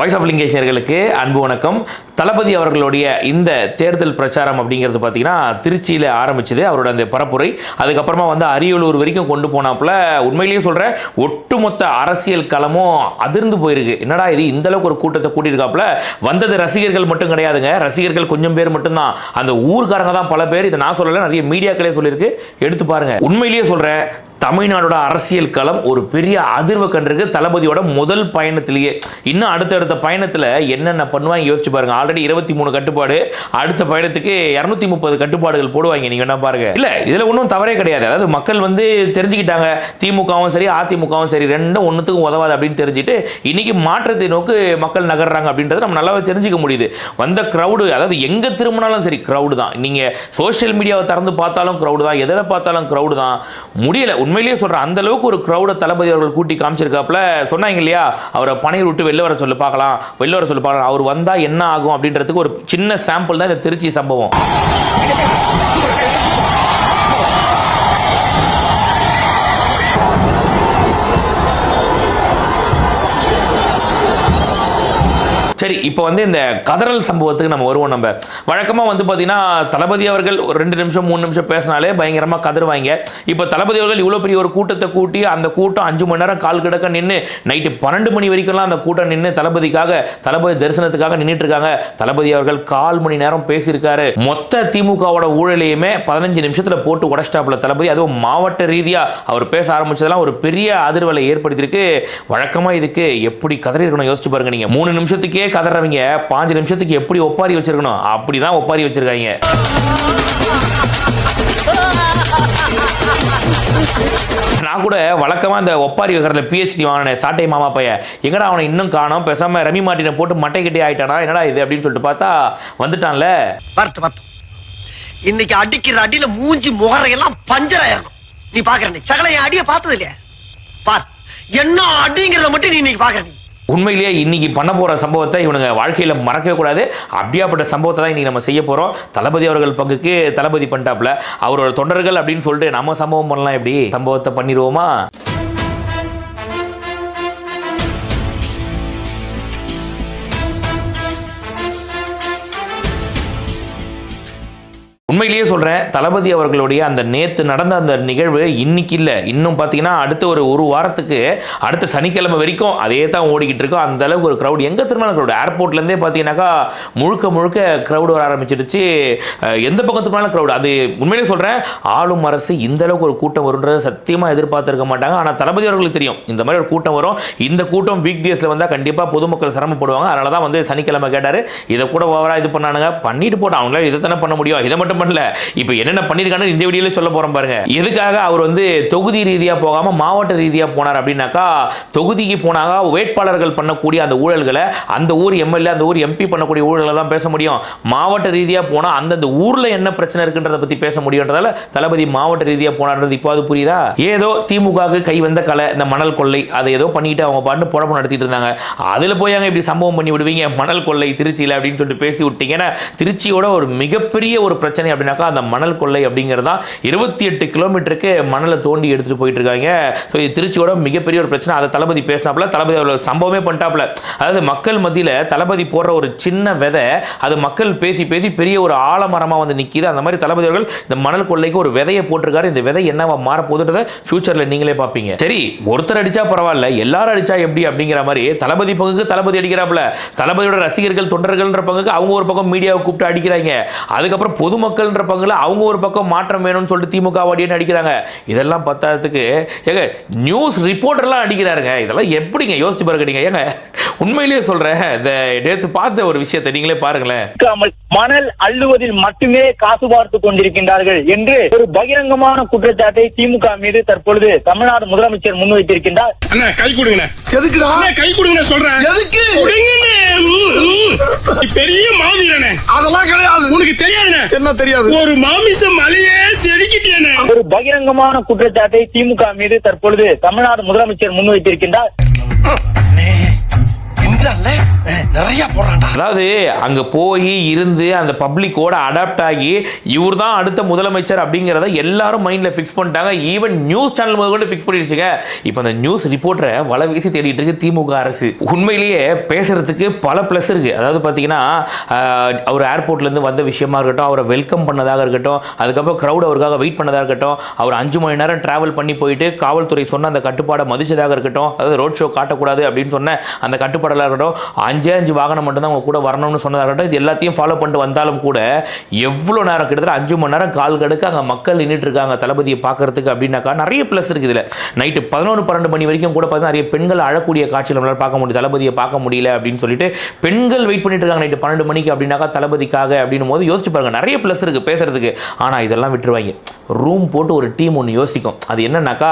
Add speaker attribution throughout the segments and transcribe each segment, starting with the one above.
Speaker 1: Voice of லிங்கேஷர்களுக்கு அன்பு வணக்கம். தளபதி அவர்களுடைய இந்த தேர்தல் பிரச்சாரம் அப்படிங்கிறது பார்த்தீங்கன்னா திருச்சியில் ஆரம்பிச்சது அவரோட அந்த பரப்புரை. அதுக்கப்புறமா வந்து அரியலூர் வரைக்கும் கொண்டு போனாப்புல உண்மையிலேயே சொல்கிறேன் ஒட்டுமொத்த அரசியல் களமும் அதிர்ந்து போயிருக்கு. என்னடா இது இந்த அளவுக்கு ஒரு கூட்டத்தை கூட்டியிருக்காப்புல? வந்தது ரசிகர்கள் மட்டும் கிடையாதுங்க. ரசிகர்கள் கொஞ்சம் பேர் மட்டும்தான். அந்த ஊர்க்காரங்க தான் பல பேர். இதை நான் சொல்லலை நிறைய மீடியாக்களே சொல்லியிருக்கு. எடுத்து பாருங்க. உண்மையிலேயே சொல்கிறேன் தமிழ்நாடோட அரசியல் களம் ஒரு பெரிய அதிர்வு கண்டிருக்கு. தளபதியோட முதல் பயணத்திலேயே. இன்னும் அடுத்தடுத்த பயணத்தில் என்னென்ன பண்ணுவாங்க யோசிச்சு பாருங்க. ஆல்ரெடி இருபத்தி மூணு கட்டுப்பாடு. அடுத்த பயணத்துக்கு இரநூத்தி முப்பது கட்டுப்பாடுகள் போடுவாங்க. நீங்க என்ன பாருங்க. இல்லை இதில் ஒன்றும் தவறே கிடையாது. அதாவது மக்கள் வந்து தெரிஞ்சுக்கிட்டாங்க. திமுகவும் சரி அதிமுகவும் சரி ரெண்டும் ஒன்றுத்துக்கும் உதவாது அப்படின்னு தெரிஞ்சுட்டு இன்னைக்கு மாற்றத்தை நோக்கு மக்கள் நகர்றாங்க அப்படின்றத நம்ம நல்லாவே தெரிஞ்சுக்க முடியுது. வந்த க்ரௌடு அதாவது எங்க திரும்பினாலும் சரி க்ரௌடு தான். நீங்க சோஷியல் மீடியாவை திறந்து பார்த்தாலும் க்ரௌடு தான். எதில் பார்த்தாலும் க்ரௌடு தான். முடியலை. உண்மையிலேயே சொல்கிறேன் அந்த அளவுக்கு ஒரு க்ரௌடை தளபதி அவர்கள் கூட்டி காமிச்சிருக்காப்புல சொன்னாங்க இல்லையா? அவரை பணியை விட்டு வெளில வர சொல்லி பார்க்கலாம் வெளில வர சொல்லி பார்க்கலாம். அவர் வந்தால் என்ன ஆகும் அப்படின்றதுக்கு ஒரு சின்ன சாம்பிள் தான் இந்த திருச்சி சம்பவம். சரி இப்போ வந்து இந்த கதறல் சம்பவத்துக்கு நம்ம வருவோம் நம்ம. வழக்கமாக வந்து பார்த்தீங்கன்னா தளபதி அவர்கள் ஒரு ரெண்டு நிமிஷம் மூணு நிமிஷம் பேசினாலே பயங்கரமாக கதறுவாங்க. இப்போ தளபதி அவர்கள் இவ்வளோ பெரிய ஒரு கூட்டத்தை கூட்டி அந்த கூட்டம் அஞ்சு மணி நேரம் கால் கிடக்க நின்று நைட்டு பன்னெண்டு மணி வரைக்கும்லாம் அந்த கூட்டம் நின்று தளபதிக்காக தளபதி தரிசனத்துக்காக நின்றுட்டு இருக்காங்க தளபதி அவர்கள் கால் மணி நேரம் பேசியிருக்காரு. மொத்த திமுகவோட ஊழலையுமே பதினஞ்சு நிமிஷத்தில் போட்டு உடச்சிட்டாப்புல தளபதி. அதுவும் மாவட்ட ரீதியாக அவர் பேச ஆரம்பிச்சதெல்லாம் ஒரு பெரிய அதிர்வலை ஏற்படுத்தியிருக்கு. வழக்கமாக இதுக்கு எப்படி கதறி இருக்கணும் யோசிச்சு பாருங்க நீங்கள் மூணு நிமிஷத்துக்கே கதறவங்க பாஞ்சு நிமிஷத்துக்கு எப்படி ஒப்பாரி வச்சிருக்கணும்? அப்படிதான் ஒப்பாரி வச்சிருக்காங்க. நான் கூட வழக்கமாக இந்த ஒப்பாரி வைக்கிறதுல பிஹெச்டி வாங்கினேன். சாட்டை மாமா பையன். எங்கடா அவனை இன்னும் காணும்? பேசாம ரமி மாட்டினை போட்டு மட்டை கட்டி ஆயிட்டானா? என்னடா இது அப்படின்னு சொல்லிட்டு பார்த்தா வந்துட்டான்ல.
Speaker 2: வரட்டு வரட்டு இன்னைக்கு அடிக்கிற அடியில மூஞ்சி முகரையெல்லாம் பஞ்சர் நீ பாக்குற நீ சகல என் அடிய பார்த்தது இல்லையா? பார் என்ன அடிங்கிறத மட்டும் நீ இன்னைக்கு பாக்குற நீ
Speaker 1: உண்மையிலேயே இன்னைக்கு பண்ண போற சம்பவத்தை இவனுங்க வாழ்க்கையில மறக்கவே கூடாது. அப்படியாப்பட்ட சம்பவத்தை தான் இன்னைக்கு நம்ம செய்ய போகிறோம் தளபதி அவர்கள் பங்குக்கு தளபதி பண்ணிட்டாப்புல. அவரோட தொண்டர்கள் அப்படின்னு சொல்லிட்டு நம்ம சம்பவம் பண்ணலாம் எப்படி? சம்பவத்தை பண்ணிடுவோமா? உண்மையிலேயே சொல்கிறேன் தளபதி அவர்களுடைய அந்த நேற்று நடந்த அந்த நிகழ்வு இன்னைக்கு இல்லை. இன்னும் பார்த்தீங்கன்னா அடுத்த ஒரு ஒரு வாரத்துக்கு அடுத்த சனிக்கிழமை வரைக்கும் அதே தான் ஓடிக்கிட்டு இருக்கோம் அந்த அளவுக்கு ஒரு க்ரௌட் எங்கே திரும்பினாலும் க்ரௌட் ஏர்போர்ட்லேருந்தே பார்த்தீங்கன்னாக்கா முழுக்க முழுக்க க்ரௌடு வர ஆரம்பிச்சிடுச்சு. எந்த எந்த பக்கத்துக்குனாலும் க்ரௌடு அது உண்மையிலேயே சொல்கிறேன் ஆளும் அரசு இந்த அளவுக்கு ஒரு கூட்டம் வரும்ன்றது சத்தியமாக எதிர்பார்த்துருக்க மாட்டாங்க. ஆனால் தளபதி அவர்களுக்கு தெரியும் இந்த மாதிரி ஒரு கூட்டம் வரும். இந்த கூட்டம் வீக் டேஸில் வந்தால் கண்டிப்பாக பொதுமக்கள் சிரமப்படுவாங்க. அதனால தான் வந்து சனிக்கிழமை கேட்டார் இதை கூட ஓவராக இது பண்ணானுங்க. பண்ணிட்டு போட்டோம் அவங்களால இதை தானே பண்ண முடியும். இதை மட்டும் பண்ணல. இப்போ என்னென்ன பண்ணியிருக்காங்கன்னு இந்த வீடியோவில் சொல்ல போகிறோம் பாருங்க. எதுக்காக அவர் வந்து தொகுதி ரீதியாக போகாமல் மாவட்ட ரீதியாக போனார் அப்படின்னாக்கா தொகுதிக்கு போனாங்க வேட்பாளர்கள் பண்ணக்கூடிய அந்த ஊழல்களை அந்த ஊர் எம்எல்ஏ அந்த ஊர் எம்பி பண்ணக்கூடிய ஊழல்களை தான் பேச முடியும். மாவட்ட ரீதியாக போனால் அந்தந்த ஊரில் என்ன பிரச்சனை இருக்குன்றதை பற்றி பேச முடியுன்றதால தளபதி மாவட்ட ரீதியாக போனார்ன்றது இப்போ அது புரியுதா? ஏதோ திமுகவுக்கு கை வந்த கலை இந்த மணல் கொள்ளை அதை ஏதோ பண்ணிட்டு அவங்க பாட்டு புழப்பு நடத்திட்டு இருந்தாங்க. அதில் போய் அங்கே இப்படி சம்பவம் பண்ணி விடுவீங்க? மணல் கொள்ளை திருச்சியில் அப்படின்னு சொல்லிட்டு பேசி விட்டீங்கன்னா திருச்சியோட ஒரு மிகப்பெரிய ஒரு பிரச்சனை அப்படின்னாக்கா அந்த மணல் கொள்ளை அப்படிங்கிறதா இருபத்தி எட்டு கிலோமீட்டருக்கு மணலை தோண்டி எடுத்துகிட்டு போயிட்டு இருக்காங்க ஸோ இது திருச்சியோட மிகப்பெரிய ஒரு பிரச்சனை. அதை தளபதி பேசினாப்புல தளபதி அவர்கள் சம்பவமே பண்ணிட்டாப்புல. அதாவது மக்கள் மத்தியில் தளபதி போடுற ஒரு சின்ன விதை அது மக்கள் பேசி பேசி பெரிய ஒரு ஆழமரமாக வந்து நிற்கிது அந்த மாதிரி தளபதி அவர்கள் இந்த மணல் கொள்ளைக்கு ஒரு விதையை போட்டிருக்காரு. இந்த விதை என்னவா மாற ஃபியூச்சரில் நீங்களே பார்ப்பீங்க. சரி ஒருத்தர் அடிச்சா பரவாயில்ல எல்லாரும் அடிச்சா எப்படி அப்படிங்கிற மாதிரி தளபதி பங்குக்கு தளபதி அடிக்கிறாப்புல. தளபதியோட ரசிகர்கள் தொண்டர்கள்ன்ற பங்குக்கு அவங்க ஒரு பக்கம் மீடியாவை கூப்பிட்டு அடிக்கிறாங்க. அதுக்கப்புறம் பொதுமக்கள் பொதுமக்கள்ன்ற பங்குல அவங்க ஒரு பக்கம் மாற்றம் வேணும்னு சொல்லிட்டு திமுக வாடின்னு அடிக்கிறாங்க இதெல்லாம் பத்தாததுக்கு ஏங்க நியூஸ் ரிப்போர்ட்டர்லாம் அடிக்கிறாருங்க. இதெல்லாம் எப்படிங்க? யோசிச்சு பாருங்க ஏங்க உண்மையிலேயே சொல்றேன். இந்த நேற்று பார்த்த ஒரு விஷயத்தை நீங்களே பாருங்களேன்.
Speaker 3: மணல் அள்ளுவதில் மட்டுமே காசு பார்த்து கொண்டிருக்கின்றார்கள் என்று ஒரு பகிரங்கமான குற்றச்சாட்டை திமுக மீது தற்பொழுது தமிழ்நாடு முதலமைச்சர் முன்வைத்திருக்கின்றார்.
Speaker 4: கை அண்ணா, கை கொடுங்கண்ணே சொல்றேன். பெரிய மாவீரனே.
Speaker 5: அதெல்லாம் கிடையாது.
Speaker 4: உனக்கு தெரியாதுண்ணே.
Speaker 5: என்ன தெரியாது.
Speaker 4: ஒரு மாமிச மலையே செதுக்கிட்டேனே.
Speaker 3: ஒரு பகிரங்கமான குற்றச்சாட்டை திமுக மீது தற்பொழுது தமிழ்நாடு முதலமைச்சர் முன்வைத்திருக்கின்றார்.
Speaker 2: இன்றல்ல நிறைய போடுறான்டா.
Speaker 1: அதாவது அங்க போய் இருந்து அந்த பப்ளிக்கோட அடாப்ட் ஆகி இவர் தான் அடுத்த முதலமைச்சர் அப்படிங்கிறத எல்லாரும் மைண்ட்ல ஃபிக்ஸ் பண்ணிட்டாங்க. ஈவன் நியூஸ் சேனல் முதல் கூட ஃபிக்ஸ் பண்ணிடுச்சுங்க. இப்போ அந்த நியூஸ் ரிப்போர்ட்டரை வலை வீசி தேடிட்டு இருக்கு திமுக அரசு. உண்மையிலேயே பேசுறதுக்கு பல ப்ளஸ் இருக்கு. அதாவது பார்த்தீங்கன்னா அவர் ஏர்போர்ட்லேருந்து வந்த விஷயமா இருக்கட்டும் அவரை வெல்கம் பண்ணதாக இருக்கட்டும் அதுக்கப்புறம் க்ரௌட் அவருக்காக வெயிட் பண்ணதாக இருக்கட்டும் அவர் அஞ்சு மணி நேரம் டிராவல் பண்ணி போயிட்டு காவல்துறை சொன்ன அந்த கட்டுப்பாடை மதிச்சதாக இருக்கட்டும் அதாவது ரோட் ஷோ காட்டக்கூடாது அப்படின்னு சொன்ன அந்த கட்டுப்பாடெல்லாம் இருக்கட்டும் அஞ்சே அஞ்சு வாகனம் மட்டும்தான் அவங்க கூட வரணும்னு சொன்னதாக இருக்கட்டும் இது எல்லாத்தையும் ஃபாலோ பண்ணிட்டு வந்தாலும் கூட எவ்வளோ நேரம் கிட்டத்தட்ட அஞ்சு மணி நேரம் கால் கடுக்க அங்கே மக்கள் நின்றுட்டு இருக்காங்க தளபதியை பார்க்கறதுக்கு அப்படின்னாக்கா நிறைய ப்ளஸ் இருக்குது இதில். நைட்டு பதினொன்று பன்னெண்டு மணி வரைக்கும் கூட பார்த்தீங்கன்னா நிறைய பெண்கள் அழக்கூடிய காட்சியில் நம்மளால் பார்க்க முடியும். தளபதியை பார்க்க முடியல அப்படின்னு சொல்லிட்டு பெண்கள் வெயிட் பண்ணிட்டு இருக்காங்க நைட்டு பன்னெண்டு மணிக்கு அப்படின்னாக்கா தளபதிக்காக அப்படின்னும் போது யோசிச்சு பாருங்க நிறைய ப்ளஸ் இருக்குது பேசுறதுக்கு. ஆனால் இதெல்லாம் விட்டுருவாங்க. ரூம் போட்டு ஒரு டீம் ஒன்று யோசிக்கும். அது என்னன்னாக்கா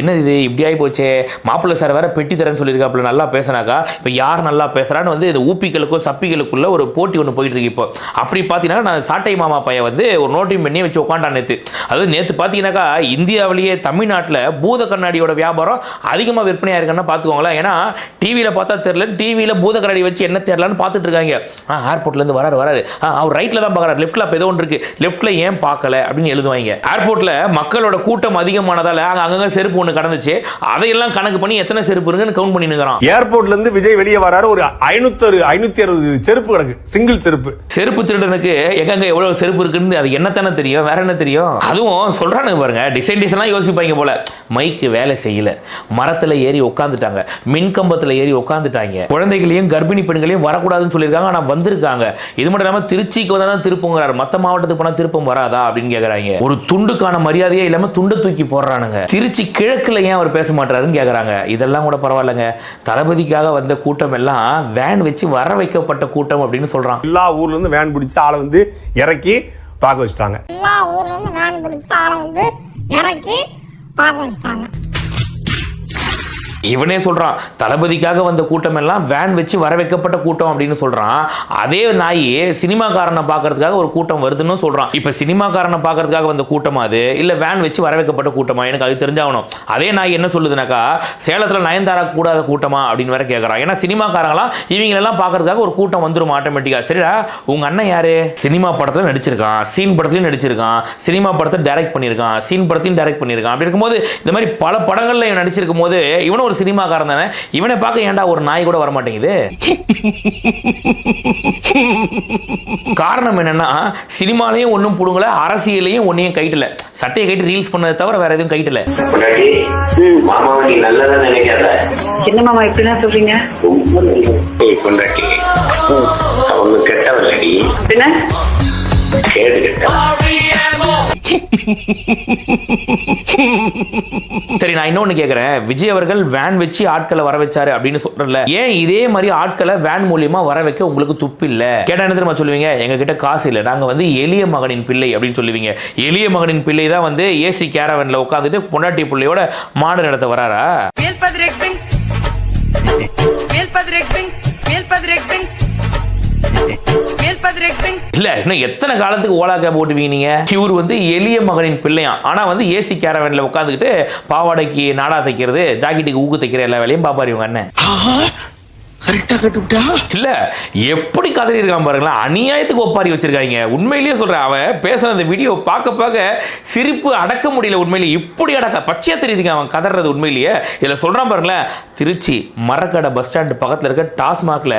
Speaker 1: என்ன இது? இப்படி ஆகி போச்சே மாப்பிள்ளை சார் வேற பெட்டி தரேன்னு சொல்லியிருக்காப்புல நல்லா பேசினாக்கா இப்போ யார் நல்லா பேசுகிறான்னு வந்து இது ஊப்பிகளுக்கும் சப்பிகளுக்குள்ள ஒரு போட்டி ஒன்று போயிட்டு இருக்கு இப்போ. அப்படி பார்த்தீங்கன்னா நான் சாட்டை மாமா பையன் வந்து ஒரு நோட்டிங் பண்ணி வச்சு உட்காண்டான் நேற்று அதாவது நேற்று பார்த்தீங்கன்னாக்கா இந்தியாவிலேயே தமிழ்நாட்டில் பூத கண்ணாடியோட வியாபாரம் அதிகமாக விற்பனையாக இருக்குன்னு பார்த்துக்கோங்களேன் ஏன்னா டிவியில் பார்த்தா தெரில டிவியில் பூத கண்ணாடி வச்சு என்ன தெரிலன்னு பார்த்துட்டு இருக்காங்க. ஆ ஏர்போர்ட்லேருந்து வராரு வராரு. ஆ அவர் ரைட்டில் தான் பார்க்குறாரு லெஃப்ட்டில் அப்போ ஏதோ ஒன்று இருக்குது லெஃப்ட்டில் ஏன் பார்க்கல அப்படின்னு எழுதுவாங்க. ஏர்போர்ட்டில் மக்களோட கூட்டம் அதிகமானதால் அங்கே அங்கங்கே செருப்பு ஒன்று கடந்துச்சு. அதையெல்லாம் கணக்கு பண்ணி எத்தனை செருப்பு இருக்குன்னு கவுண்ட் பண்ணி நிற்கிறான்
Speaker 5: விஜய் வெளியே வராரு ஒரு ஐநூத்தி ஐநூத்தி அறுபது செருப்பு கிடக்கு சிங்கிள் செருப்பு.
Speaker 1: செருப்பு திருடனுக்கு எங்கங்க எவ்வளவு செருப்பு இருக்குன்னு அது என்னத்தானே தெரியும்? வேற என்ன தெரியும்? அதுவும் சொல்றானுங்க பாருங்க டிசைன் டிசைனாக யோசிப்பாங்க போல. மைக்கு வேலை செய்யல. மரத்துல ஏறி உட்காந்துட்டாங்க மின் கம்பத்துல ஏறி உட்காந்துட்டாங்க குழந்தைகளையும் கர்ப்பிணி பெண்களையும் வரக்கூடாதுன்னு சொல்லியிருக்காங்க ஆனா வந்திருக்காங்க. இது மட்டும் இல்லாம திருச்சிக்கு வந்தா தான் திருப்பங்கிறாரு. மத்த மாவட்டத்துக்கு போனா திருப்பம் வராதா அப்படின்னு கேக்குறாங்க. ஒரு துண்டுக்கான மரியாதையே இல்லாம துண்டை தூக்கி போடுறானுங்க. திருச்சி கிழக்குல ஏன் அவர் பேச மாட்டாருன்னு கேக்குறாங்க. இதெல்லாம் கூட பரவாயில்லைங்க. தளபதிக்காக வந்த கூட்டம் எல்லாம் வேன் வச்சு வர வைக்கப்பட்ட கூட்டம் அப்படின்னு சொல்றான்
Speaker 5: எல்லா ஊர்ல இருந்து வேன் பிடிச்சு ஆளை வந்து இறக்கி பார்க்க வச்சுட்டாங்க.
Speaker 6: எல்லா ஊர்ல இருந்து வேன் பிடிச்சி ஆளை வந்து இறக்கி பார்க்க வச்சுட்டாங்க.
Speaker 1: இவனே சொல்கிறான் தளபதிக்காக வந்த கூட்டம் எல்லாம் வேன் வச்சு வர வைக்கப்பட்ட கூட்டம் அப்படின்னு சொல்கிறான் அதே நாய் சினிமாக்காரனை பார்க்கறதுக்காக ஒரு கூட்டம் வருதுன்னு சொல்கிறான் இப்போ சினிமாக்காரனை பார்க்கறதுக்காக வந்த கூட்டமா அது? இல்லை வேன் வச்சு வர வைக்கப்பட்ட கூட்டமா? எனக்கு அது தெரிஞ்சாகணும். அதே நாய் என்ன சொல்லுதுனாக்கா சேலத்தில் நயன்தாரா கூடாத கூட்டமா அப்படின்னு வேற கேட்குறான் ஏன்னா சினிமாக்காரங்களாம் இவங்களெல்லாம் பார்க்கறதுக்காக ஒரு கூட்டம் வந்துடும் ஆட்டோமேட்டிக்காக சரிடா உங்கள் அண்ணன் யாரு? சினிமா படத்தில் நடிச்சிருக்கான். சீன் படத்துலையும் நடிச்சிருக்கான். சினிமா படத்தை டைரக்ட் பண்ணியிருக்கான். சீன் படத்தையும் டைரக்ட் பண்ணியிருக்கான். அப்படி இருக்கும்போது இந்த மாதிரி பல படங்களில் நடிச்சிருக்கும் போது இவனும் ஒரு சினிமாக்காரன் தானே? இவனை பார்க்க ஏன்டா ஒரு நாய் கூட வர மாட்டேங்குது காரணம் என்னன்னா சினிமாலையும் ஒன்றும் புடுங்கல அரசியலையும் ஒன்றையும் கைட்டல. சட்டையை கைட்டு ரீல்ஸ் பண்ணதை தவிர வேற எதுவும் கைட்டல.
Speaker 7: என்ன மாமா இப்படிலாம் சொல்றீங்க?
Speaker 8: அவங்க
Speaker 7: பின்ன?
Speaker 8: கேடு கெட்ட
Speaker 1: சரி நான் இன்னொன்னு கேட்குறேன் விஜய் அவர்கள் வேன் வச்சு ஆட்களை வர வச்சாரு அப்படின்னு சொல்றல ஏன் இதே மாதிரி ஆட்களை வேன் மூலியமா வர வைக்க உங்களுக்கு துப்பு இல்ல? கேட்டா என்ன தெரியுமா சொல்லுவீங்க? எங்க கிட்ட காசு இல்லை. நாங்க வந்து எளிய மகனின் பிள்ளை அப்படின்னு சொல்லுவீங்க. எளிய மகனின் பிள்ளை தான் வந்து ஏசி கேரவன்ல உட்காந்துட்டு பொண்டாட்டி பிள்ளையோட மாடு நடத்த வராரா? இல்ல இன்னும் எத்தனை காலத்துக்கு ஓலா கேப் ஓட்டுவீங்க நீங்க? இவர் வந்து எளிய மகனின் பிள்ளையாம். ஆனா வந்து ஏசி கேரவன்ல உட்காந்துக்கிட்டு பாவாடைக்கு நாடா தைக்கிறது ஜாக்கெட்டுக்கு ஊக்கு தைக்கிற எல்லா வேலையும் பாப்பாரு இவங்க அண்ணன். இல்ல எப்படி கதறி இருக்கான் பாருங்களேன். அநியாயத்துக்கு ஒப்பாரி வச்சிருக்காங்க. உண்மையிலேயே சொல்றேன் அவன் பேசுற அந்த வீடியோ பார்க்க பார்க்க சிரிப்பு அடக்க முடியல உண்மையிலேயே. இப்படி அடக்க பச்சையா தெரியுதுங்க அவன் கதறது உண்மையிலேயே. இதுல சொல்றான் பாருங்களேன் திருச்சி மரக்கடை பஸ் ஸ்டாண்டு பக்கத்துல இருக்க டாஸ்மாக்ல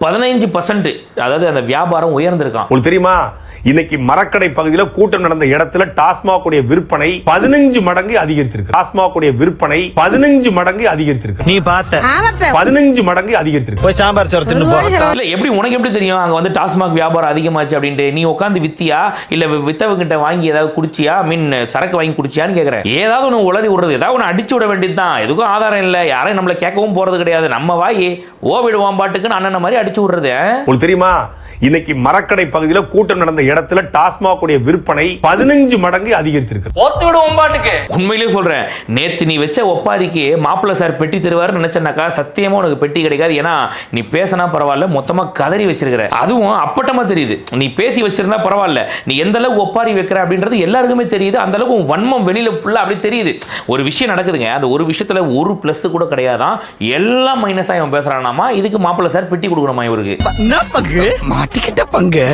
Speaker 1: பதினைஞ்சு பர்சன்ட் அதாவது அந்த வியாபாரம் உயர்ந்திருக்கான்
Speaker 5: உங்களுக்கு தெரியுமா? இன்னைக்கு மரக்கடை பகுதியில கூட்டம் நடந்த இடத்துல டாஸ்மாக் உடைய விற்பனை பதினஞ்சு மடங்கு அதிகரித்திருக்கு. டாஸ்மாக் உடைய விற்பனை பதினஞ்சு மடங்கு அதிகரித்திருக்கு.
Speaker 9: நீ பார்த்த.
Speaker 5: பதினஞ்சு மடங்கு அதிகரித்திருக்கு.
Speaker 9: போய் சாம்பார் சோறு தின்னு போ.
Speaker 1: இல்ல எப்படி உனக்கு எப்படி தெரியும்? அங்க வந்து டாஸ்மாக் வியாபாரம் அதிகமாச்சு அப்படின்ட்டு. நீ உட்காந்து வித்தியா? இல்ல வித்தவங்கிட்ட வாங்கி ஏதாவது குடிச்சியா? மீன் சரக்கு வாங்கி குடிச்சியான்னு கேக்குறேன். ஏதாவது ஒன்று உளறி விடுறது. ஏதாவது ஒன்று அடிச்சு விட வேண்டியதுதான். எதுக்கும் ஆதாரம் இல்லை. யாரையும் நம்மள கேட்கவும் போறது கிடையாது. நம்ம வாய். ஓ விடுவான் பாட்டுக்குன்னு அண்ணன் மாதிரி அடிச்சு விடுறது?
Speaker 5: உங்களுக்கு தெரியுமா? இன்னைக்கு மரக்கடை பகுதியில கூட்டம் நடந்த இடத்துல டாஸ்மாக் உடைய விற்பனை பதினஞ்சு மடங்கு அதிகரித்திருக்கு.
Speaker 1: உண்மையிலேயே சொல்றேன். நேத்து நீ வச்ச ஒப்பாரிக்கு மாப்பிள்ளை சார் பெட்டி தருவாருன்னு நினைச்சனாக்கா சத்தியமா உனக்கு பெட்டி கிடைக்காது. ஏன்னா நீ பேசினா பரவாயில்ல மொத்தமா கதறி வச்சிருக்கிற. அதுவும் அப்பட்டமா தெரியுது. நீ பேசி வச்சிருந்தா பரவாயில்ல. நீ எந்த அளவுக்கு ஒப்பாரி வைக்கிற அப்படின்றது எல்லாருக்குமே தெரியுது. அந்த அளவுக்கு வன்மம் வெளியில ஃபுல்லா அப்படி தெரியுது. ஒரு விஷயம் நடக்குதுங்க. அந்த ஒரு விஷயத்துல ஒரு பிளஸ் கூட கிடையாதான். எல்லாம் மைனஸா இவன் பேசுறானாமா? இதுக்கு மாப்பிள்ளை சார் பெட்டி கொடுக்கணுமா இவருக்கு?
Speaker 9: மாட்டிக்கிட்ட பங்கு.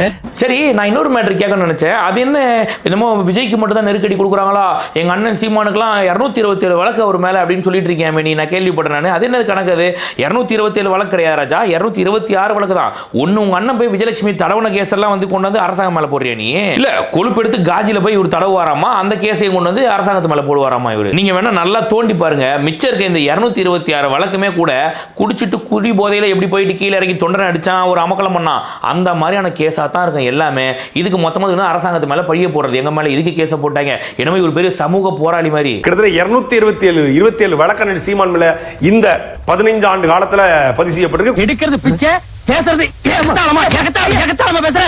Speaker 1: சரி நான் இன்னொரு மேட்ரு கேட்கணும்னு நினைச்சேன். அது என்ன? என்னமோ விஜய்க்கு மட்டும் தான் நெருக்கடி கொடுக்குறாங்களா? எங்க அண்ணன் சீமானுக்குலாம் இரநூத்தி இருபத்தி ஏழு வழக்கு அவர் மேல அப்படின்னு சொல்லிட்டு இருக்கேன் நீ நான் கேள்விப்பட்டேன் நான். அது என்னது கணக்கு அது? இரநூத்தி இருபத்தி ஏழு வழக்கு கிடையாது ராஜா. இரநூத்தி இருபத்தி ஆறு வழக்கு தான். ஒன்னு உங்க அண்ணன் போய் விஜயலட்சுமி தடவன கேஸ் எல்லாம் வந்து கொண்டு வந்து அரசாங்கம் மேல போடுறியா நீ? இல்ல கொழுப்பெடுத்து காஜில போய் இவர் தடவுவாராமா? அந்த கேஸையும் கொண்டு வந்து அரசாங்கத்து மேல போடுவாராமா இவர்? நீங்க வேணா நல்லா தோண்டி பாருங்க. மிச்சம் இருக்க இந்த இரநூத்தி இருபத்தி ஆறு வழக்குமே கூட குடிச்சிட்டு குடி போதையில எப்படி போயிட்டு கீழே இறங்கி தொண்டனை அடிச்சான் ஒரு அமக்கலம் பண்ணான். அந்த மாதிரியான கேஸா தான் இருக்கும் எல்லாமே. இதுக்கு மொத்தமா இன்னும் அரசாங்கத்து மேல பழிய போடுறது? எங்க மேல இதுக்கு கேஸை போட்டாங்க. என்னமோ ஒரு பெரிய சமூக போராளி மாதிரி.
Speaker 5: கிட்டத்தட்ட இருநூத்தி இருபத்தி ஏழு இருபத்தி ஏழு வழக்கறிஞர் சீமான் மேல இந்த பதினைஞ்சு ஆண்டு காலத்துல பதிவு செய்யப்பட்டிருக்கு.
Speaker 2: எடுக்கிறது பிச்சை பேசுறது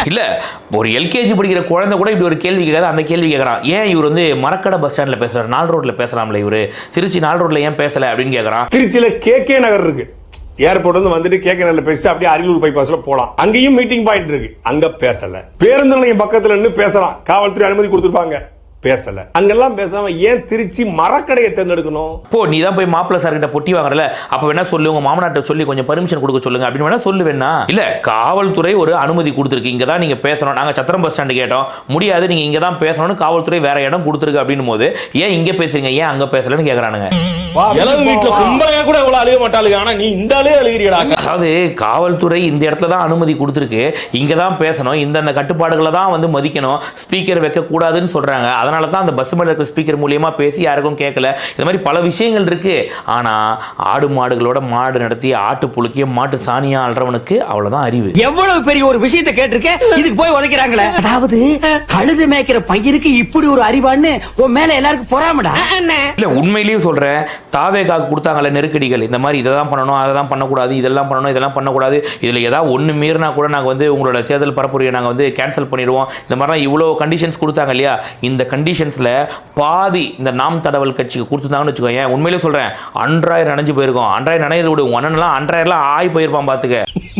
Speaker 1: இல்ல ஒரு எல்கேஜி படிக்கிற குழந்தை கூட இப்படி ஒரு கேள்வி கேட்காது அந்த கேள்வி கேட்கறான். ஏன் இவர் வந்து மரக்கடை பஸ் ஸ்டாண்ட்ல பேசுறாரு? நாள் ரோட்ல பேசலாம்ல இவரு? திருச்சி நாள் ரோட்ல ஏன் பேசல அப்படின்னு கேட்கறான்.
Speaker 5: திருச்சியில கே கே நகர் இருக்கு. ஏர்போர்ட் வந்து வந்துட்டு கே கே பேசிட்டு அப்படியே அரியலூர் பைபாஸ்ல போலாம். அங்கேயும் மீட்டிங் பாயிண்ட் இருக்கு. அங்க பேசல. பேருந்து நிலையம் பக்கத்துல நின்று பேசலாம். காவல்துறை அனுமதி கொடுத்துருப்பாங்க. பேசல. அங்கெல்லாம் பேசாம ஏன் திருச்சி மரக்கடையை தேர்ந்தெடுக்கணும்?
Speaker 1: போ நீ தான் போய் மாப்பிள்ள சார் கிட்ட பொட்டி வாங்குறல. அப்ப வேணா சொல்லு உங்க மாமனாட்ட சொல்லி கொஞ்சம் பர்மிஷன் கொடுக்க சொல்லுங்க. அப்படின்னு வேணா சொல்லு வேணா இல்ல காவல்துறை ஒரு அனுமதி கொடுத்துருக்கு. இங்க தான் நீங்க பேசணும். நாங்க சத்திரம் பஸ் ஸ்டாண்டு கேட்டோம். முடியாது நீங்க இங்க தான் பேசணும்னு காவல்துறை வேற இடம் கொடுத்துருக்கு அப்படின்னும் போது ஏன் இங்க பேசுறீங்க? ஏன் அங்க பேசலன்னு கேக்குறானுங்க.
Speaker 4: இளவு வீட்டுல கும்பலையா கூட இவ்வளவு அழுக மாட்டாளுங்க. ஆனா நீ இந்த ஆளே அழுகிறியடா
Speaker 1: அதாவது காவல்துறை இந்த இடத்துல தான் அனுமதி கொடுத்துருக்கு. இங்க தான் பேசணும். இந்தந்த கட்டுப்பாடுகளை தான் வந்து மதிக்கணும். ஸ்பீக்கர் வைக்க கூடாதுன்னு சொல்றாங்க. அதனால தான் அந்த பஸ் மேல இருக்கிற ஸ்பீக்கர் மூலியமா பேசி யாருக்கும் கேட்கல இந்த மாதிரி பல விஷயங்கள் இருக்கு. ஆனா ஆடு மாடுகளோட மாடு நடத்தி ஆட்டு புழுக்கிய மாட்டு சாணியா அல்றவனுக்கு அவ்வளவுதான் அறிவு.
Speaker 2: எவ்வளவு பெரிய ஒரு விஷயத்தை கேட்டிருக்கேன் இதுக்கு போய் உதைக்கிறாங்களே. அதாவது கழுது மேய்க்கிற பையனுக்கு இப்படி ஒரு அறிவான்னு உன் மேல எல்லாருக்கும் பொறாமடா?
Speaker 1: இல்ல உண்மையிலேயே சொல்றேன். தாவேகாக்கு கொடுத்தாங்கல்ல நெருக்கடிகள். இந்த மாதிரி இதை தான் பண்ணணும் அதை தான் பண்ணக்கூடாது இதெல்லாம் பண்ணணும் இதெல்லாம் பண்ணக்கூடாது. இதில் ஏதாவது ஒன்று மீறினா கூட நாங்கள் வந்து உங்களோட தேர்தல் பரப்புரையை நாங்கள் வந்து கேன்சல் பண்ணிடுவோம். இந்த மாதிரிலாம் இவ்வளோ கண்டிஷன்ஸ் கொடுத்தாங்க இல்லையா? இந்த கண்டிஷன்ஸில் பாதி இந்த நாம் தடவல் கட்சிக்கு கொடுத்துருந்தாங்கன்னு வச்சுக்கோங்க உண்மையிலே சொல்கிறேன் அன்றாயிரம் நனைஞ்சு போயிருக்கோம். அன்றாயிரம் நினைஞ்சது விடு. உங்க அண்ணன்லாம் அன்றாயிரம்லாம் ஆய் போயிருப்பான் பார்த்துக்க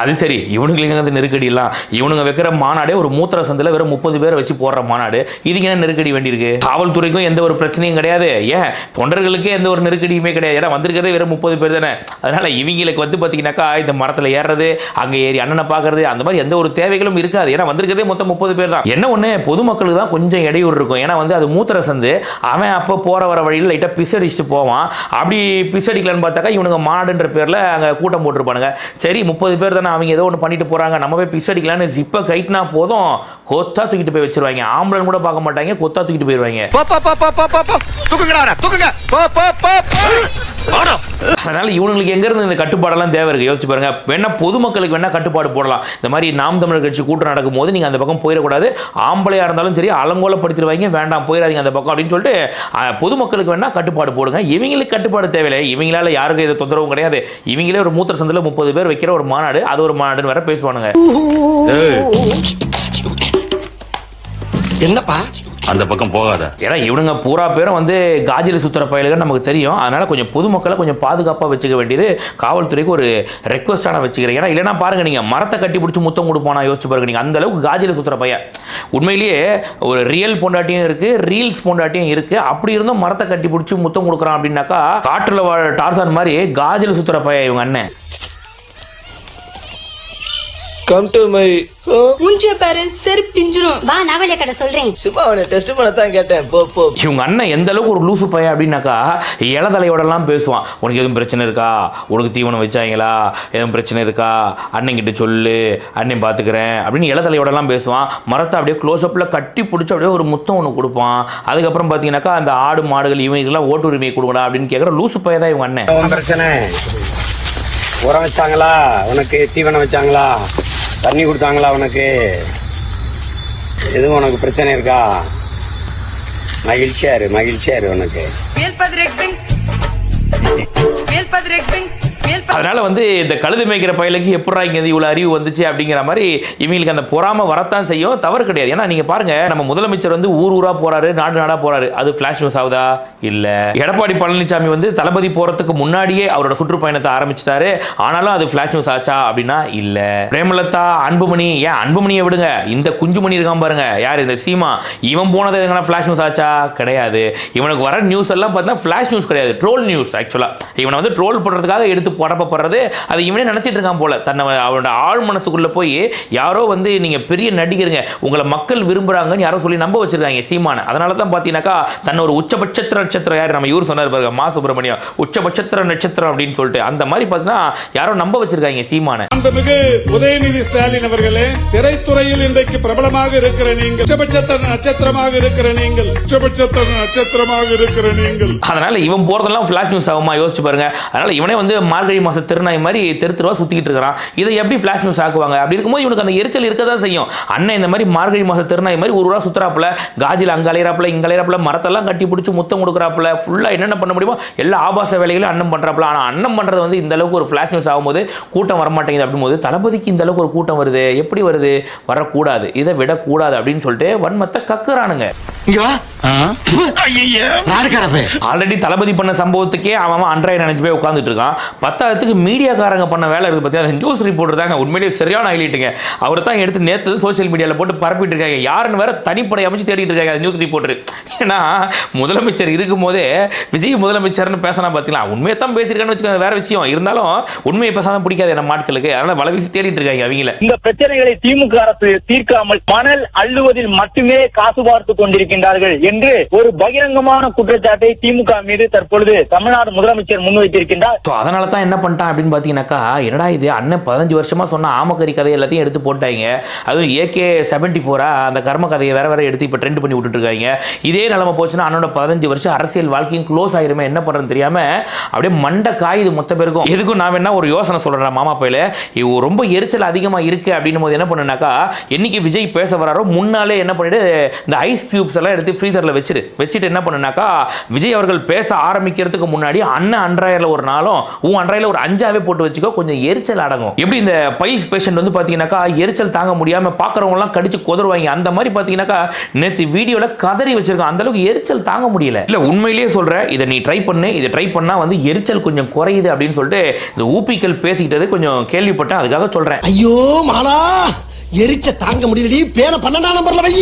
Speaker 1: அது சரி இவனுங்களுக்கு அந்த நெருக்கடி எல்லாம்? இவனுங்க வைக்கிற மாநாடே ஒரு மூத்திர சந்தில் வெறும் முப்பது பேரை வச்சு போடுற மாநாடு. இதுக்கு என்ன நெருக்கடி வேண்டியிருக்கு? காவல்துறைக்கும் எந்த ஒரு பிரச்சனையும் கிடையாது. ஏன்? தொண்டர்களுக்கே எந்த ஒரு நெருக்கடியுமே கிடையாது. ஏன்னா வந்திருக்கிறதே வெறும் முப்பது பேர் தானே. அதனால இவங்களுக்கு வந்து பார்த்தீங்கன்னாக்கா இந்த மரத்தில் ஏறுறது அங்கே ஏறி அண்ணனை பார்க்கறது அந்த மாதிரி எந்த ஒரு தேவைகளும் இருக்காது. ஏன்னா வந்திருக்கிறதே மொத்தம் முப்பது பேர் தான். என்ன ஒன்று பொதுமக்களுக்கு தான் கொஞ்சம் இடையூறு இருக்கும். ஏன்னா வந்து அது மூத்திர சந்து அவன் அப்போ போகிற வர வழியில் லைட்டாக பிசடிச்சுட்டு போவான். அப்படி பிஸ் பார்த்து பார்த்தாக்கா இவனுங்க மாடுன்ற பேரில் அங்கே கூட்டம் போட்டிருப்பானுங்க. சரி முப்பது பேர் தானே அவங்க ஏதோ ஒன்று பண்ணிட்டு போறாங்க. நம்ம போய் பிஸ் அடிக்கலான்னு ஜிப்பை கைட்டினா போதும். கொத்தா தூக்கிட்டு போய் வச்சிருவாங்க. ஆம்பளன் கூட பார்க்க மாட்டாங்க. கொத்தா தூக்கிட்டு போயிடுவாங்க அதனால இவனுங்களுக்கு எங்க இருந்து இந்த கட்டுப்பாடெல்லாம் தேவை இருக்கு? யோசிச்சு பாருங்க. வேணா பொதுமக்களுக்கு வேணா கட்டுப்பாடு போடலாம். இந்த மாதிரி நாம் தமிழர் கட்சி கூட்டம் நடக்கும் போது நீங்க அந்த பக்கம் போயிடக்கூடாது. ஆம்பளையா இருந்தாலும் சரி அலங்கோலப்படுத்திடுவாங்க. வேண்டாம் போயிடாதீங்க அந்த பக்கம் அப்படின்னு சொல்லிட்டு பொதுமக்களுக்கு வேணா கட்டுப்பாடு போடுங்க. இவங்களுக்கு கட்டுப்பாடு தேவையில்லை. இவங்களால யாருக்கும் எது தொந்தரவும் கிடையாது. இவங்களே ஒரு மூத்திர சந்தில முப்பது பேர் வைக்கிற ஒரு மாநாடு அது ஒரு மாநாடுன்னு வேற பேசுவானுங்க.
Speaker 9: என்னப்பா?
Speaker 4: அந்த பக்கம் போகாத.
Speaker 1: ஏன்னா இவனுங்க பூரா பேரும் வந்து காஜில சுத்துற பயலுகள் நமக்கு தெரியும். அதனால கொஞ்சம் பொதுமக்களை கொஞ்சம் பாதுகாப்பாக வச்சுக்க வேண்டியது காவல்துறைக்கு ஒரு ரெக்வஸ்டான வச்சுக்கிறேன். ஏன்னா இல்லைன்னா பாருங்க நீங்க மரத்தை கட்டி பிடிச்சி முத்தம் கொடுப்பானா யோசிச்சு பாருங்க. நீங்க அந்த அளவுக்கு காஜில சுத்துற பையன். உண்மையிலேயே ஒரு ரியல் பொண்டாட்டியும் இருக்கு ரீல்ஸ் பொண்டாட்டியும் இருக்கு. அப்படி இருந்தும் மரத்தை கட்டி பிடிச்சி முத்தம் கொடுக்குறான் அப்படின்னாக்கா காட்டுல வாழ டார்சான் மாதிரி காஜில சுத்துற பையன் இவங்க அண்ணன்.
Speaker 9: கம் டு மை
Speaker 10: மூஞ்சிய பாரு செருப்பு பிஞ்சிரும்.
Speaker 6: வா நவலிய கடை சொல்றேன்.
Speaker 9: சும்மா அவனை டெஸ்ட் பண்ண தான் கேட்டேன். போ போ.
Speaker 1: இவங்க அண்ணன் எந்த அளவுக்கு ஒரு லூசு பையன் அப்படின்னாக்கா இளதலையோடலாம் பேசுவான். உனக்கு எதுவும் பிரச்சனை இருக்கா? உனக்கு தீவனம் வச்சாங்களா? எதுவும் பிரச்சனை இருக்கா? அண்ணன் கிட்ட சொல்லு அண்ணன் பார்த்துக்கிறேன் அப்படின்னு இளதலையோடலாம் பேசுவான். மரத்தை அப்படியே க்ளோஸ்அப்பில் கட்டி பிடிச்சி அப்படியே ஒரு முத்தம் ஒன்று கொடுப்பான். அதுக்கப்புறம் பார்த்தீங்கன்னாக்கா அந்த ஆடு மாடுகள் இவங்களுக்கெல்லாம் ஓட்டு உரிமை கொடுக்கடா அப்படின்னு கேட்குற லூசு பையன் தான் இவங்க அண்ணன்.
Speaker 8: பிரச்சனை. உரம் வச்சாங்களா? உனக்கு தீவனம் வச்சாங்களா? தண்ணி கொடுத்தாங்களா உனக்கு? எதுவும் உனக்கு பிரச்சனை இருக்கா? மகிழ்ச்சியா இரு மகிழ்ச்சியா இரு உனக்கு.
Speaker 1: அதனால் வந்து இந்த கழுது மேய்க்கிற பயலுக்கு எப்படா இங்கே இவ்வளோ அறிவு வந்துச்சு அப்படிங்கிற மாதிரி இவங்களுக்கு அந்த பொறாம வரத்தான் செய்யும். தவறு கிடையாது. ஏன்னா நீங்கள் பாருங்க நம்ம முதலமைச்சர் வந்து ஊர் ஊராக போகிறாரு நாடு நாடாக போகிறாரு அது ஃப்ளாஷ் நியூஸ் ஆகுதா? இல்லை. எடப்பாடி பழனிசாமி வந்து தளபதி போகிறதுக்கு முன்னாடியே அவரோட சுற்றுப்பயணத்தை ஆரம்பிச்சிட்டாரு. ஆனாலும் அது ஃபிளாஷ் நியூஸ் ஆச்சா அப்படின்னா இல்லை. பிரேமலதா அன்புமணி ஏன் அன்புமணியை விடுங்க. இந்த குஞ்சுமணி இருக்கான் பாருங்க. யார்? இந்த சீமா. இவன் போனது எதுனா ஃப்ளாஷ் நியூஸ் ஆச்சா? கிடையாது. இவனுக்கு வர நியூஸ் எல்லாம் பார்த்தா ஃப்ளாஷ் நியூஸ் கிடையாது. ட்ரோல் நியூஸ் ஆக்சுவலாக இவனை வந்து ட்ரோல் பண்ணுறதுக்காக எடுத்து பரப்பப்படுறது அது இவனே நினைச்சிட்டு இருக்கான் போல. தன்னை அவனோட ஆழ் மனசுக்குள்ள போய் யாரோ வந்து நீங்க பெரிய நடிகருங்க உங்களை மக்கள் விரும்புறாங்கன்னு யாரோ சொல்லி நம்ப வச்சிருக்காங்க சீமான. அதனால தான் பார்த்தீங்கன்னாக்கா தன்னை ஒரு உச்சபட்சத்திர நட்சத்திரம் யார்? நம்ம இவர் சொன்னார் பாருங்க மா சுப்பிரமணியம். உச்சபட்சத்திர நட்சத்திரம் அப்படின்னு சொல்லிட்டு. அந்த மாதிரி பார்த்தீங்கன்னா யாரோ நம்ப வச்சிருக்காங்க சீமான.
Speaker 4: மாண்புமிகு உதயநிதி ஸ்டாலின் அவர்களே திரைத்துறையில் இன்றைக்கு பிரபலமாக இருக்கிற நீங்கள் உச்சபட்ச நட்சத்திரமாக இருக்கிற நீங்கள் உச்சபட்ச நட்சத்திரமாக இருக்கிற நீங்கள்.
Speaker 1: அதனால இவன் போறதெல்லாம் ஃபிளாஷ் நியூஸ் ஆகுமா? யோசிச்சு பாருங்க. அதனால இவனே வந்து மார்கழி மாதம் திருநாய் மாதிரி தெரு தெருவா சுத்திக்கிட்டு இருக்கிறான். இதை எப்படி ஃபிளாஷ் நியூஸ் ஆக்குவாங்க? அப்படி இருக்கும்போது இவனுக்கு அந்த எரிச்சல் இருக்க தான் செய்யும். அண்ணன் இந்த மாதிரி மார்கழி மாதம் திருநாய் மாதிரி ஒரு ரூபா சுத்துறாப்புல. காஜில் அங்கே அலையிறாப்புல இங்க அலையிறாப்புல மரத்தெல்லாம் கட்டி பிடிச்சி முத்தம் கொடுக்குறாப்புல. ஃபுல்லாக என்னென்ன பண்ண முடியுமோ எல்லா ஆபாச வேலைகளும் அண்ணன் பண்ணுறாப்புல ஆனால் அண்ணன் பண்ணுறது வந்து இந்த அளவுக்கு ஒரு ஃபிளாஷ் நியூஸ் ஆகும்போது கூட்டம் வரமாட்டேங்குது அப்படிங்கும்போது தளபதிக்கு இந்த அளவுக்கு ஒரு கூட்டம் வருது. எப்படி வருது? வரக்கூடாது. இதை விடக்கூடாது அப்படின்னு சொல்லிட்டு வன்மத்தை கக்குறானுங்க.
Speaker 2: இங்க வா. நாடுக்காரப்பே
Speaker 1: ஆல்ரெடி தளபதி பண்ண சம்பவத்துக்கே அவன் அன்றாய் நினைச்சு போய் உட்காந்துட்டு இருக்கான். பத்தாயிரத்துக்கு மீடியாக்காரங்க பண்ண வேலை இருக்கு பத்தி அந்த நியூஸ் ரிப்போர்ட்டர் தாங்க. உண்மையிலேயே சரியான ஹைலைட்டுங்க அவர் தான் எடுத்து நேற்று சோஷியல் மீடியாவில் போட்டு பரப்பிட்டு இருக்காங்க. யாருன்னு வேற தனிப்படை அமைச்சு தேடிட்டு இருக்காங்க அந்த நியூஸ் ரிப்போர்ட்டர் ஏன்னா முதலமைச்சர் இருக்கும் போதே விஜய் முதலமைச்சர்னு பேசினா பார்த்தீங்களா உண்மையை தான் பேசியிருக்கான்னு வச்சுக்கோங்க. வேற விஷயம். இருந்தாலும் உண்மையை பேசாம பிடிக்காது நம்ம ஆட்களுக்கு அதனால வலை வீசி தேடிட்டு இருக்காங்க அவங்கள.
Speaker 3: இந்த பிரச்சனைகளை திமுக அரசு தீர்க்காமல் மணல் அள்ளுவதில் மட்டுமே காசு பார்த்து இருக்கின்றார்கள் என்று ஒரு பகிரங்கமான குற்றச்சாட்டை திமுக மீது தற்பொழுது தமிழ்நாடு முதலமைச்சர் முன்வைத்திருக்கின்றார்.
Speaker 1: அதனால தான் என்ன பண்ணிட்டான் அப்படின்னு பாத்தீங்கன்னாக்கா என்னடா இது அண்ணன் பதினஞ்சு வருஷமா சொன்ன ஆமக்கறி கதை எல்லாத்தையும் எடுத்து போட்டாங்க. அதுவும் ஏகே செவன்டி போரா அந்த கர்ம கதையை வேற வேற எடுத்து இப்போ ட்ரெண்ட் பண்ணி விட்டுட்டு இருக்காங்க இதே நிலைமை போச்சுன்னா அண்ணனோட பதினஞ்சு வருஷம் அரசியல் வாழ்க்கையும் க்ளோஸ் ஆயிருமே என்ன பண்ணுறதுன்னு தெரியாம அப்படியே மண்டை காயுது மொத்த பேருக்கும். எதுக்கும் நான் வேணா ஒரு யோசனை சொல்றேன் மாமா பையில. இவ ரொம்ப எரிச்சல் அதிகமாக இருக்கு அப்படின்னும் போது என்ன பண்ணுனாக்கா என்னைக்கு விஜய் பேச வராரோ முன்னாலே என்ன பண்ணிட்டு இந்த ஐஸ் கியூப்ஸ் எல்லாம் எடுத்து ஃப்ரீசரில் வச்சிரு. வச்சுட்டு என்ன பண்ணுனாக்கா விஜய் அவர்கள் பேச ஆரம்பிக்கிறதுக்கு முன்னாடி அண்ணன் அன்றாயிரில் ஒரு நாளும் உன் அன்றாயில ஒரு அஞ்சாவே போட்டு வச்சுக்கோ கொஞ்சம் எரிச்சல் அடங்கும். எப்படி இந்த பைல்ஸ் பேஷண்ட் வந்து பார்த்தீங்கன்னாக்கா எரிச்சல் தாங்க முடியாமல் பார்க்குறவங்க கடிச்சு குதறுவாங்க. அந்த மாதிரி பார்த்தீங்கன்னாக்கா நேற்று வீடியோவில் கதறி வச்சிருக்கான் அந்த அளவுக்கு எரிச்சல் தாங்க முடியல. இல்லை உண்மையிலேயே சொல்கிறேன் இதை நீ ட்ரை பண்ணு. இதை ட்ரை பண்ணால் வந்து எரிச்சல் கொஞ்சம் குறையுது அப்படின்னு சொல்லிட்டு இந்த ஊப்பிக்கல் பேசிக்கிட்டது கொஞ்சம் கேள்விப்பட்டேன். அதுக்காக சொல்கிறேன்
Speaker 2: ஐயோ மாலா! எரிச்ச தாங்க முடியலடி. பேன பன்னெண்டாம் நம்பர்ல வை.